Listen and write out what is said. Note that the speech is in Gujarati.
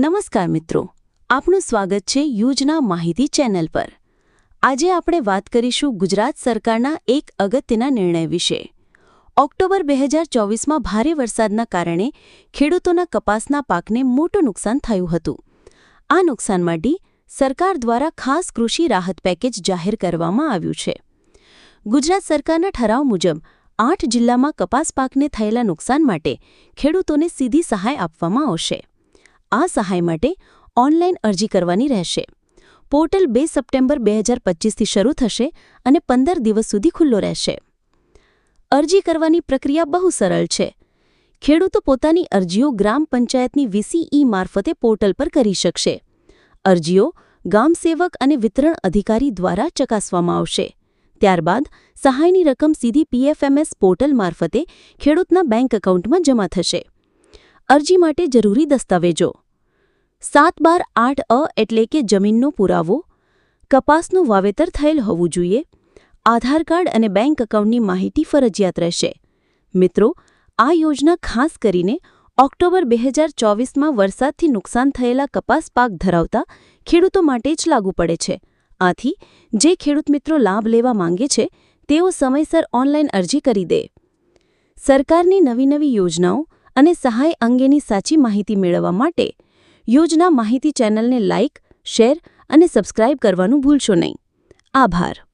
નમસ્કાર મિત્રો, આપનું સ્વાગત છે યોજના માહિતી ચેનલ પર. આજે આપણે વાત કરીશું ગુજરાત સરકારના એક અગત્યના નિર્ણય વિશે. ઓક્ટોબર બે હજાર ચોવીસમાં ભારે વરસાદના કારણે ખેડૂતોના કપાસના પાકને મોટું નુકસાન થયું હતું. આ નુકસાન માટે સરકાર દ્વારા ખાસ કૃષિ રાહત પેકેજ જાહેર કરવામાં આવ્યું છે. ગુજરાત સરકારના ઠરાવ મુજબ, આઠ જિલ્લામાં કપાસ પાકને થયેલા નુકસાન માટે ખેડૂતોને સીધી સહાય આપવામાં આવશે. આ સહાય માટે ઓનલાઈન અરજી કરવાની રહેશે. પોર્ટલ બે સપ્ટેમ્બર બે હજાર પચીસથી શરૂ થશે અને પંદર દિવસ સુધી ખુલ્લો રહેશે. અરજી કરવાની પ્રક્રિયા બહુ સરળ છે. ખેડૂતો પોતાની અરજીઓ ગ્રામ પંચાયતની વીસીઈ મારફતે પોર્ટલ પર કરી શકશે. અરજીઓ ગામસેવક અને વિતરણ અધિકારી દ્વારા ચકાસવામાં આવશે. ત્યારબાદ સહાયની રકમ સીધી પીએફએમએસ પોર્ટલ મારફતે ખેડૂતના બેંક એકાઉન્ટમાં જમા થશે. અરજી માટે જરૂરી દસ્તાવેજો સાત બાર આઠ અ એટલે કે જમીનનો પુરાવો, કપાસનું વાવેતર થયેલ હોવું જોઈએ, આધાર કાર્ડ અને બેંક એકાઉન્ટની માહિતી ફરજિયાત રહેશે. મિત્રો, આ યોજના ખાસ કરીને ઓક્ટોબર બે હજાર ચોવીસમાં વરસાદથી નુકસાન થયેલા કપાસ પાક ધરાવતા ખેડૂતો માટે જ લાગુ પડે છે. આથી, જે ખેડૂત મિત્રો લાભ લેવા માંગે છે, તેઓ સમયસર ઓનલાઈન અરજી કરી દે. સરકારની નવી નવી યોજનાઓ અને સહાય અંગેની સાચી માહિતી મેળવવા માટે યોજના માહિતી ચેનલને લાઇક શેર અને સબસ્ક્રાઇબ કરવાનું ભૂલશો નહીં. આભાર.